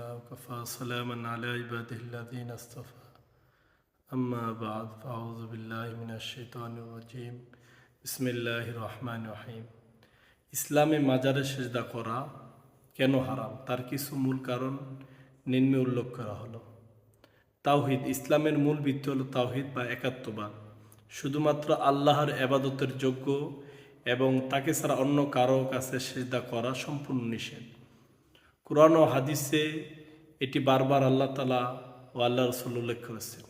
الله وكفى سلاما على عباده الذين اصطفى أما بعد فأعوذ بالله من الشيطان الرجيم بسم الله الرحمن الرحيم ইসলামে মাজারে সেজদা করা কেন হারাম তার কিছু মূল কারণ নিম্নে উল্লেখ করা হলো তাওহিদ ইসলামের মূল ভিত্তি হল তাওহিদ বা একাত্মবাদ শুধুমাত্র আল্লাহর এবাদতের যোগ্য এবং তাকে ছাড়া অন্য কারো কাছে সেজদা করা সম্পূর্ণ নিষেধ কোরআন ও হাদিসে এটি বারবার আল্লাহ তালা ও আল্লাহ রসুল উল্লেখ করেছেন।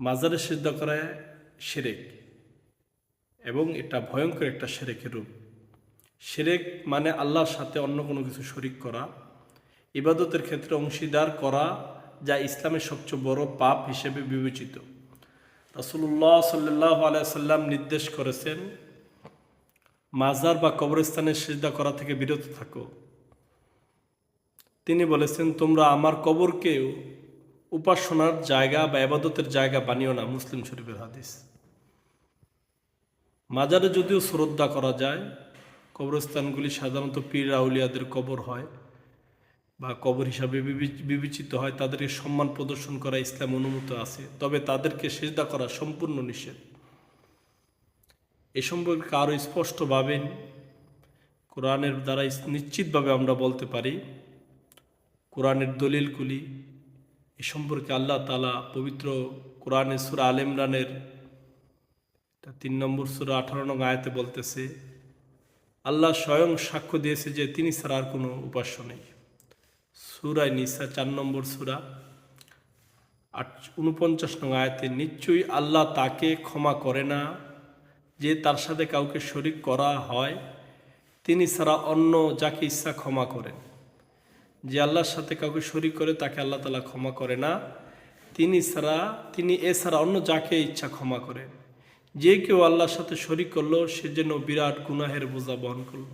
মাজারে সেজদা করা সেরেক এবং এটা ভয়ঙ্কর একটা সেরেকের রূপ। সেরেক মানে আল্লাহর সাথে অন্য কোনো কিছু শরিক করা। ইবাদতের ক্ষেত্রে অংশীদার করা যা ইসলামের সবচেয়ে বড় পাপ হিসেবে বিবেচিত। রসুল্লাহ সাল্লাহ আলাইসাল্লাম নির্দেশ করেছেন মাজার বা কবরস্থানে সেজদা করা থেকে বিরত থাকো। তিনি বলেছেন, তোমরা আমার কবরকেও উপাসনার জায়গা বা আবাদতের জায়গা বানিও না। মুসলিম শরীফের হাদিস। মাজারে যদিও শ্রদ্ধা করা যায়, কবরস্থানগুলি সাধারণত পীর আউলিয়াদের কবর হয় বা কবর হিসাবে বিবেচিত হয়, তাদেরকে সম্মান প্রদর্শন করা ইসলাম অনুমত আছে। তবে তাদেরকে সেজদা করা সম্পূর্ণ নিষেধ। এ সম্পর্কে আরও স্পষ্টভাবে কোরআনের দ্বারা নিশ্চিতভাবে আমরা বলতে পারি, কোরআনের দলিলগুলি, এ সম্পর্কে আল্লাহ তালা পবিত্র কোরআনের সুরা আল ইমরানের তিন নম্বর সুরা আঠারো নং আয়াতে বলতেছে, আল্লাহ স্বয়ং সাক্ষ্য দিয়েছে যে তিনি ছাড়া আর কোনো উপাস্য নেই। সুরায় নিসা চার নম্বর সুরা আট উনপঞ্চাশ নং আয়াতে, নিশ্চয়ই আল্লাহ তাকে ক্ষমা করে না যে তার সাথে কাউকে শরিক করা হয়, তিনি ছাড়া অন্য যাকে ইচ্ছা ক্ষমা করেন। যে আল্লাহর সাথে কাউকে শরিক করে, তাকে আল্লাহ তালা ক্ষমা করে না। তিনি ছাড়া, তিনি এছাড়া অন্য যাকে ইচ্ছা ক্ষমা করেন যে কেউ আল্লাহর সাথে শরিক করল, সে যেন বিরাট গুনাহের বোঝা বহন করল।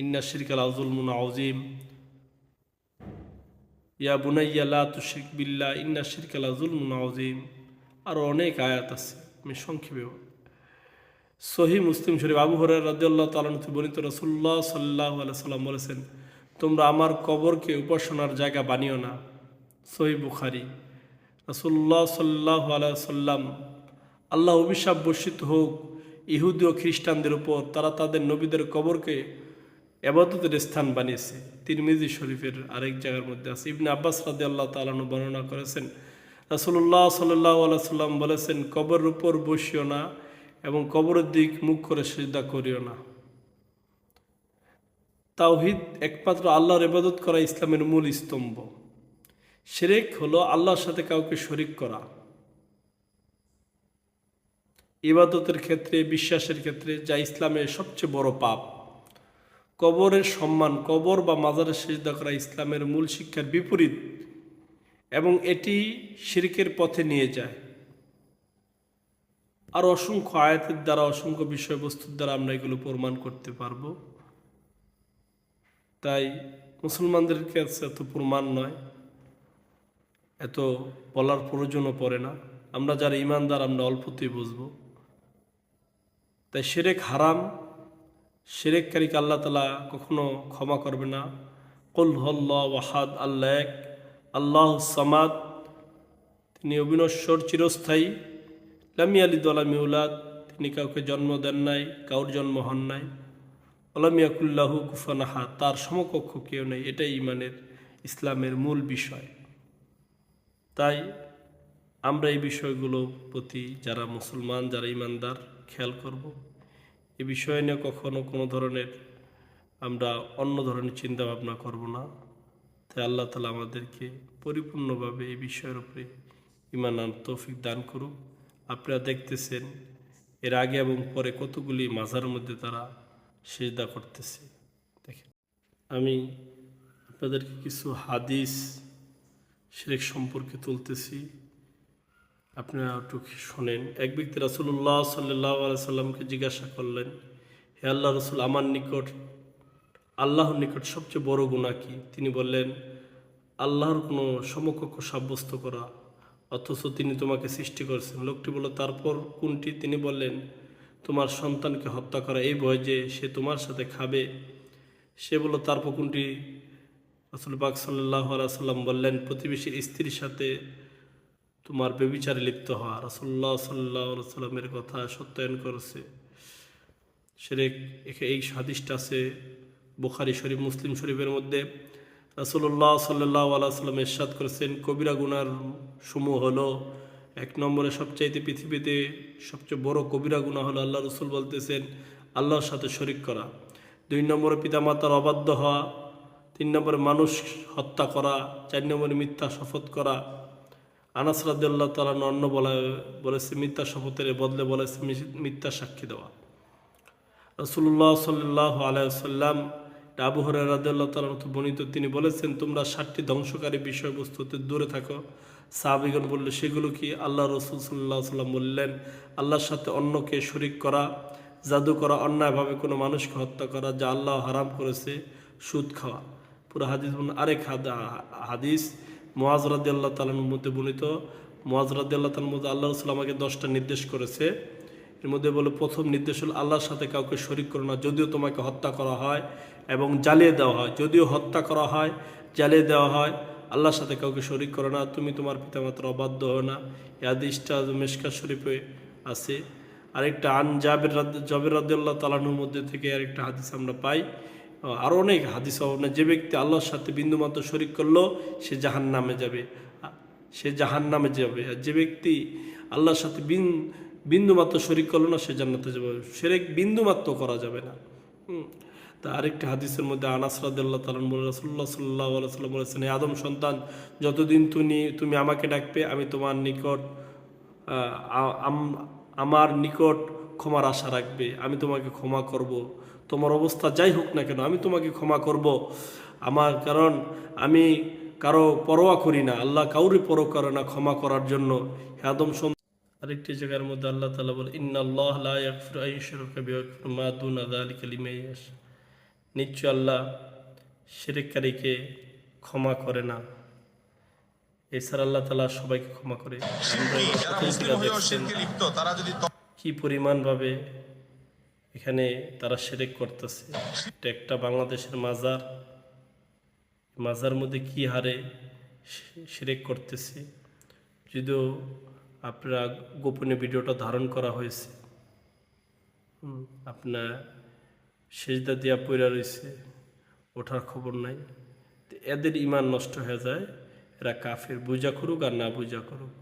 ইন্না শিরকাল আউজুল মুন আউজিম ইয়া বুনাইয়া তুশিক বিল্লা ইন্না শিরকাল আউজুল মুন আউজিম আরও অনেক আয়াত আছে, আমি সংক্ষেপে। সহি মুসলিম শরীফ আবু হরার রাদিয়াল্লাহ তালানতে বর্ণিত রসুল্লাহ সাল্লাহ সাল্লাম বলেছেন, তোমরা আমার কবরকে উপাসনার জায়গা বানিও না। সহি বুখারি। রসুল্লাহ সাল্লাহ সাল্লাম আল্লাহ অভিশাপ বর্ষিত হোক, ইহুদি ও খ্রিস্টানদের উপর তারা তাদের নবীদের কবরকে এবাদতের স্থান বানিয়েছে। তিরমিজি শরীফের আরেক জায়গার মধ্যে আছে। ইবনে আব্বাস রাদি আল্লাহ তালানু বর্ণনা করেছেন রাসুল্লাহ সাল্লাহ সাল্লাম বলেছেন কবর উপর বসিও না এবং কবরের দিক মুখ করে সিজদা করিও না। তাওহিদ একমাত্র আল্লাহর ইবাদত করা ইসলামের মূল স্তম্ভ। শিরেক হলো আল্লাহর সাথে কাউকে শরিক করা। ইবাদতের ক্ষেত্রে, বিশ্বাসের ক্ষেত্রে যা ইসলামের সবচেয়ে বড় পাপ। কবরের সম্মান, কবর বা মাজারের সেজদা করা ইসলামের মূল শিক্ষার বিপরীত এবং এটি শিরকের পথে নিয়ে যায়। আর অসংখ্য আয়াতের দ্বারা, অসংখ্য বিষয়বস্তুর দ্বারা আমরা এগুলো প্রমাণ করতে পারব। তাই মুসলমানদের কাছে এত প্রমাণ নয়, এত বলার প্রয়োজনও পড়ে না। আমরা যারা ইমানদার, আমরা অল্পতেই বুঝব। তাই সেরেক হারাম, সেরেককারীকে আল্লাহ তালা কখনো ক্ষমা করবে না। কল হল্লা ওয়াহাদ আল্লাহ আল্লাহ সামাদ। তিনি অবিনশ্বর, চিরস্থায়ী। লামি আলী দলামি উলাদ, তিনি কাউকে জন্ম দেন নাই, কাউর জন্ম হন নাই। অলামিয়াকুল্লাহু কুফানাহা, তার সমকক্ষ কেউ নেই, এটাই ইমানের ইসলামের মূল বিষয়। তাই আমরা এই বিষয়গুলো প্রতি যারা মুসলমান, যারা ইমানদার, খেয়াল করব। এ বিষয় নিয়ে কখনো কোনো ধরনের আমরা অন্য ধরনের চিন্তা ভাবনা করব না। তাই আল্লাহ তালা আমাদেরকে পরিপূর্ণভাবে এই বিষয়ের উপরে ইমান তৌফিক দান করুক। আপনারা দেখতেছেন, এর আগে এবং পরে কতগুলি মাঝার মধ্যে তারা সেজদা করতেছে। দেখেন, আমি আপনাদেরকে কিছু হাদিস, শেরেক সম্পর্কে তুলতেছি। আপনারা একটু শোনেন। এক ব্যক্তি রাসুল্লাহ সাল্লাহ সাল্লামকে জিজ্ঞাসা করলেন, হে আল্লাহ রসুল, আমার নিকট, আল্লাহর নিকট সবচেয়ে বড় গুণা কি? তিনি বললেন, আল্লাহর কোনো সমকক্ষ সাব্যস্ত করা অথচ তিনি তোমাকে সৃষ্টি করেছেন। লোকটি বলল, তারপর কোনটি? তিনি বললেন, তোমার সন্তানকে হত্যা করা এই ভয় যে সে তোমার সাথে খাবে। সে বলল, তারপর কোনটি? রসুল পাক সাল্লাহ সাল্লাম বললেন প্রতিবেশীর স্ত্রীর সাথে তোমার বেবিচারে লিপ্ত হওয়া। রসুল্লাহ সাল্লাহ সাল্লামের কথা সত্যায়ন করেছে। সেরেক এই হাদিসটা আছে বুখারি শরীফ, মুসলিম শরীফের মধ্যে। রাসুল্লাহ সাল্লাহ সাল্লাম এরশাদ করেছেন, কবিরা গুনার সমূহ হলো, এক নম্বরে সবচাইতে পৃথিবীতে সবচেয়ে বড় কবিরা গুণা হলো আল্লাহ রসুল বলতেছেন, আল্লাহর সাথে শরিক করা। দুই নম্বরে পিতামাতার অবাধ্য হওয়া, তিন নম্বরে মানুষ হত্যা করা, চার নম্বরে মিথ্যা শপথ করা। আনাস রাদ্দাল্লাহ তালা অন্য বলা, বলেছে, মিথ্যা শপথের বদলে বলেছে মিথ্যা সাক্ষী দেওয়া। রসুল্লাহ সাল্লাহ আলাইসাল্লাম আবু রাদিয়াল্লাহু তাআলার বর্ণিত। তিনি বলেছেন, তোমরা ষাটটি ধ্বংসকারী বিষয়বস্তুতে দূরে থাকো। সাহাবিগণ বললে সেগুলো কি আল্লাহ রসুল সাল্লাহ সাল্লাম বললেন? আল্লাহর সাথে অন্যকে শরিক করা জাদু করা অন্যায়ভাবে কোনো মানুষকে হত্যা করা যা আল্লাহ হারাম করেছে? সুদ খাওয়া। পুরো হাদিস বলুন। আরেক হাদ- হাদিস মোয়াজ রাদিয়াল্লাহ তালার মধ্যে বর্ণিত। মোয়াজ রাদিয়াল্লাহ তালার মধ্যে আল্লাহ রসুল আমাকে দশটা নির্দেশ করেছে। এর মধ্যে বলে প্রথম নির্দেশ হল আল্লাহর সাথে কাউকে শরিক করো না, যদিও তোমাকে হত্যা করা হয় এবং জ্বালিয়ে দেওয়া হয়। যদিও হত্যা করা হয়, জ্বালিয়ে দেওয়া হয়, আল্লাহর সাথে কাউকে শরিক করো না, তুমি তোমার পিতামাতার অবাধ্য হও না। এই হাদিসটা মেশকা শরীফে আছে। আরেকটা, আন জাবের জাবের জবের তালানুর মধ্যে থেকে আরেকটা হাদিস আমরা পাই। আরও অনেক হাদিস না, যে ব্যক্তি আল্লাহর সাথে বিন্দুমাত্র শরিক করল, সে জাহান নামে যাবে সে জাহান নামে যাবে। আর যে ব্যক্তি আল্লাহর সাথে বিন বিন্দুমাত্র শরিক করল না, সে জান্নাতে যাবে। সেরেক বিন্দুমাত্র করা যাবে না। তা আরেকটি হাদিসের মধ্যে আনাস রাদিয়াল্লাহু তাআলা বলে, রাসূলুল্লাহ সাল্লাল্লাহু আলাইহি সাল্লাম বলেছেন, "হে আদম সন্তান, যতদিন তুমি তুমি আমাকে ডাকবে, আমি তোমার নিকট আমার নিকট ক্ষমার আশা রাখবে, আমি তোমাকে ক্ষমা করব। তোমার অবস্থা যাই হোক না কেন, আমি তোমাকে ক্ষমা করব। আমার কারণ, আমি কারও পরোয়া করি না, আল্লাহ কাউরে পরো করে না ক্ষমা করার জন্য। আদম সন্তান আরেকটি জায়গার মধ্যে আল্লাহ তালা বলে ইন্নাল্লাহ নিশ্চয় আল্লাহ শিরিককারীকে ক্ষমা করে না। এছাড়া আল্লাহ তালা সবাইকে ক্ষমা করে। কি পরিমাণভাবে এখানে তারা সেরেক করতেছে? এটা একটা বাংলাদেশের মাজার। মাজার মধ্যে কি হারে সেরেক করতেছে? যদিও আপনারা গোপনে ভিডিওটা ধারণ করা হয়েছে। হুম, আপনার সেজদা দিয়া পইরা রয়েছে ওঠার খবর নাই। এদের ইমান নষ্ট হয়ে যায় এরা কাফের বুঝা করুক আর না বুঝা করুক।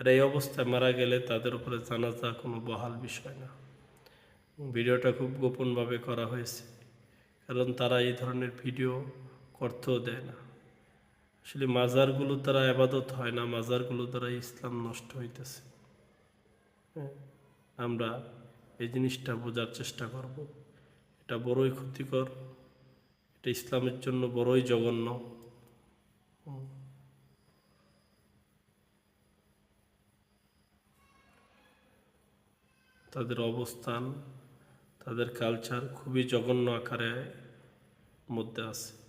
এরা এই অবস্থায় মারা গেলে তাদের উপরে জানাজা কোনো বহাল বিষয় না। ভিডিওটা খুব গোপনভাবে করা হয়েছে কারণ তারা এই ধরনের ভিডিও করতেও দেয় না। আসলে মাজারগুলো তারা আবাদত হয় না মাজারগুলো দ্বারা ইসলাম নষ্ট হইতেছে। হ্যাঁ, আমরা এই জিনিসটা বোঝার চেষ্টা করব। এটা বড়ই ক্ষতিকর এটা ইসলামের জন্য বড়ই জঘন্য। তাদের অবস্থান তাদের কালচার খুবই জঘন্য আকারে মধ্যে আছে।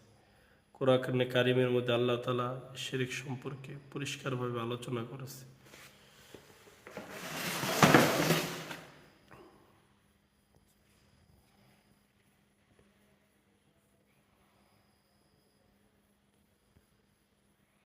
কোরআনে কারিমের মধ্যে আল্লাহ তালা শিরিক সম্পর্কে পরিষ্কারভাবে আলোচনা করেছে।